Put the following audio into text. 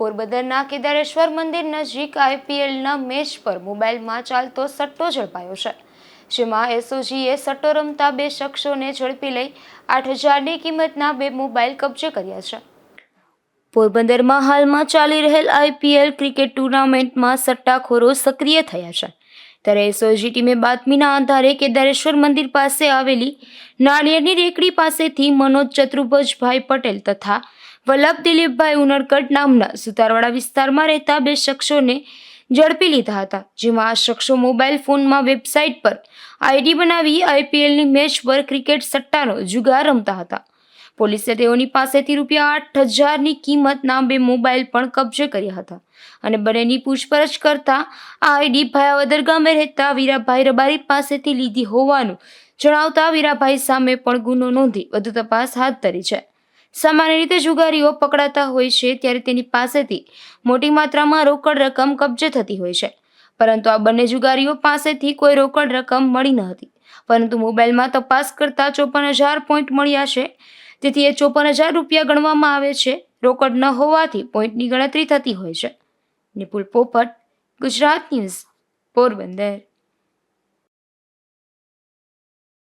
પોરબંદરના કેદારેશ્વર મંદિર નજીક આઈપીએલના મેચ પર મોબાઈલમાં ચાલતો સટ્ટો ઝડપાયો છે, જેમાં એસઓજીએ સટ્ટો રમતા બે શખ્સોને ઝડપી લઈ આઠ હજારની કિંમતના બે મોબાઈલ કબજે કર્યા છે. પોરબંદરમાં હાલમાં ચાલી રહેલ આઈપીએલ ક્રિકેટ ટુર્નામેન્ટમાં સટ્ટાખોરો સક્રિય થયા છે. ત્યારે એસઓજી ટીમે બાતમીના આધારે કેદારેશ્વર મંદિર પાસે આવેલી નાળિયેરની રેકડી પાસેથી મનોજ ચતુર્ભુજભાઈ પટેલ તથા વલ્લભ દિલીપભાઈ ઉનડકટ નામના સુતારવાડા વિસ્તારમાં રહેતા બે શખ્સોને ઝડપી લીધા હતા, જેમાં આ શખ્સો મોબાઈલ ફોનમાં વેબસાઇટ પર આઈડી બનાવી આઈપીએલની મેચ પર ક્રિકેટ સટ્ટાનો જુગાર રમતા હતા. પોલીસે તેઓની પાસેથી રૂપિયા આઠ હજારની કિંમતના બે મોબાઈલ પણ કબજે કર્યા હતા અને બંનેની પૂછપરછ કરતા આ આઈડી ભાયાવદર ગામે રહેતા વીરાભાઈ રબારી પાસેથી લીધી હોવાનું જણાવતા વીરાભાઈ સામે પણ ગુનો નોંધી વધુ તપાસ હાથ ધરી છે. સામાન્ય રીતે જુગારીઓ પકડાતા હોય છે ત્યારે તેની પાસેથી મોટી માત્રામાં રોકડ રકમ કબજે થતી હોય છે. પરંતુ આ બંને જુગારીઓ પાસેથી કોઈ રોકડ રકમ મળી ન હતી. પરંતુ મોબાઈલમાં તપાસ કરતા ચોપન હજાર પોઈન્ટ મળ્યા છે. તેથી એ ચોપન હજાર રૂપિયા ગણવામાં આવે છે. રોકડ ન હોવાથી પોઈન્ટની ગણતરી થતી હોય છે. નિપુલ પોપટ, ગુજરાત ન્યૂઝ, પોરબંદર.